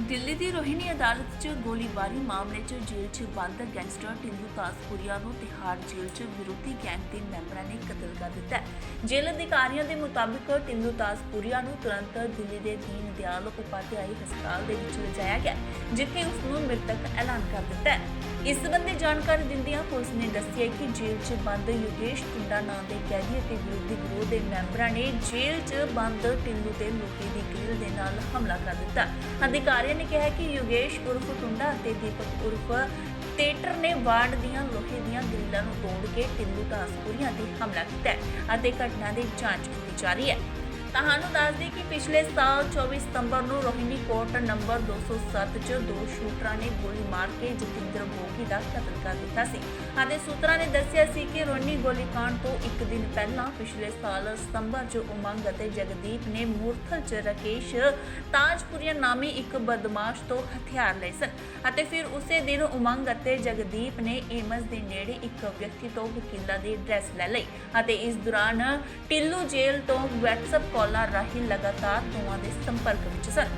ਦਿੱਲੀ ਦੀ ਰੋਹਿਣੀ ਅਦਾਲਤ 'ਚ ਗੋਲੀਬਾਰੀ ਮਾਮਲੇ 'ਚ ਜੇਲ੍ਹ 'ਚ ਬੰਦ ਗੈਂਗਸਟਰ ਟਿੰਦੂ ਤਾਸਪੁਰੀਆ ਨੂੰ ਤਿਹਾੜ ਜੇਲ੍ਹ 'ਚ ਵਿਰੋਧੀ ਗੈਂਗ ਦੇ ਮੈਂਬਰਾਂ ਨੇ ਕਤਲ ਕਰ ਦਿੱਤਾ ਹੈ। ਜੇਲ੍ਹ ਅਧਿਕਾਰੀਆਂ ਦੇ ਮੁਤਾਬਿਕ ਟਿੰਦੂ ਤਾਸਪੁਰੀਆ ਨੂੰ ਤੁਰੰਤ ਦਿੱਲੀ ਦੇ ਦੀਨ ਦਿਆਲ ਉਪਾਧਿਆਈ ਹਸਪਤਾਲ ਦੇ ਵਿੱਚ ਲਿਜਾਇਆ ਗਿਆ ਜਿੱਥੇ ਉਸ ਨੂੰ ਮ੍ਰਿਤਕ ਐਲਾਨ ਕਰ ਦਿੱਤਾ ਹੈ ਇਸ ਸੰਬੰਧੀ ਜਾਣਕਾਰੀ ਦਿੰਦਿਆਂ ਪੁਲਿਸ ਨੇ ਦੱਸਿਆ ਕਿ ਜੇਲ੍ਹ 'ਚ ਬੰਦ ਯੋਗੇਸ਼ ਟੁੰਡਾ ਨਾਂ ਦੇ ਕੈਦੀ ਅਤੇ ਵਿਰੋਧੀ ਗਰੋਹ ਦੇ ਮੈਂਬਰਾਂ ਨੇ ਜੇਲ੍ਹ 'ਚ ਬੰਦ ਟਿੰਦੂ ਤੇ ਲੋਹੇ ਦੀ ਗ੍ਰਿਲ ਦੇ ਨਾਲ ਹਮਲਾ ਕਰ ਦਿੱਤਾ। ਅਧਿਕਾਰੀਆਂ ਨੇ ਕਿਹਾ ਕਿ ਯੋਗੇਸ਼ ਉਰਫ ਟੁੰਡਾ ਅਤੇ ਦੀਪਕ ਉਰਫ ਟੇਟਰ ਨੇ ਵਾਰਡ ਦੀਆਂ ਲੋਹੇ ਦੀਆਂ ਗ੍ਰਿਲਾਂ ਨੂੰ ਤੋੜ ਕੇ ਟਿੰਦੂ ਤਾਸਪੁਰੀਆਂ ਤੇ ਹਮਲਾ ਕੀਤਾ ਅਤੇ ਘਟਨਾ ਦੀ ਜਾਂਚ ਕੀਤੀ ਜਾ ਰਹੀ ਹੈ। ਤੁਹਾਨੂੰ ਦੱਸ ਦੇਈਏ ਕਿ ਪਿਛਲੇ ਸਾਲ 24 ਸਤੰਬਰ ਨੂੰ ਰੋਹਿਣੀ ਕੋਰਟ ਨੰਬਰ 207 'ਚ ਦੋ ਸ਼ੂਟਰਾਂ ਨੇ ਗੋਲੀ ਮਾਰ ਕੇ ਜਤਿੰਦਰ ਬੋਗੀ ਦਾ ਕਤਲ ਕਰ ਦਿੱਤਾ ਸੀ। ਅਤੇ ਸੂਤਰਾਂ ਨੇ ਦੱਸਿਆ ਸੀ ਕਿ ਰੋਹਿਣੀ ਗੋਲੀकांड ਤੋਂ ਇੱਕ ਦਿਨ ਪਹਿਲਾਂ ਪਿਛਲੇ ਸਾਲ ਸਤੰਬਰ 'ਚ ਉਮੰਗ ਅਤੇ ਜਗਦੀਪ ਨੇ ਮੂਰਥਲ 'ਚ ਰਕੇਸ਼ ਤਾਜਪੁਰੀਆ ਨਾਮੀ ਇੱਕ ਬਦਮਾਸ਼ ਤੋਂ ਹਥਿਆਰ ਲਏ ਸਨ ਅਤੇ ਫਿਰ ਉਸੇ ਦਿਨ ਉਮੰਗ ਅਤੇ ਜਗਦੀਪ ਨੇ ਏਮਸ ਦੇ ਨੇੜੇ ਇੱਕ ਵਿਅਕਤੀ ਤੋਂ ਵਕੀਲਾਂ ਦੀ ਐਡਰੈਸ ਲੈ ਲਈ ਅਤੇ ਇਸ ਦੌਰਾਨ ਟਿੱਲੂ ਜੇਲ੍ਹ ਤੋਂ ਵਟਸਐਪ ਕਾਲਾਂ ਰਾਹੀਂ ਲਗਾਤਾਰ ਦੋਵਾਂ ਦੇ ਸੰਪਰਕ ਵਿੱਚ ਸਨ।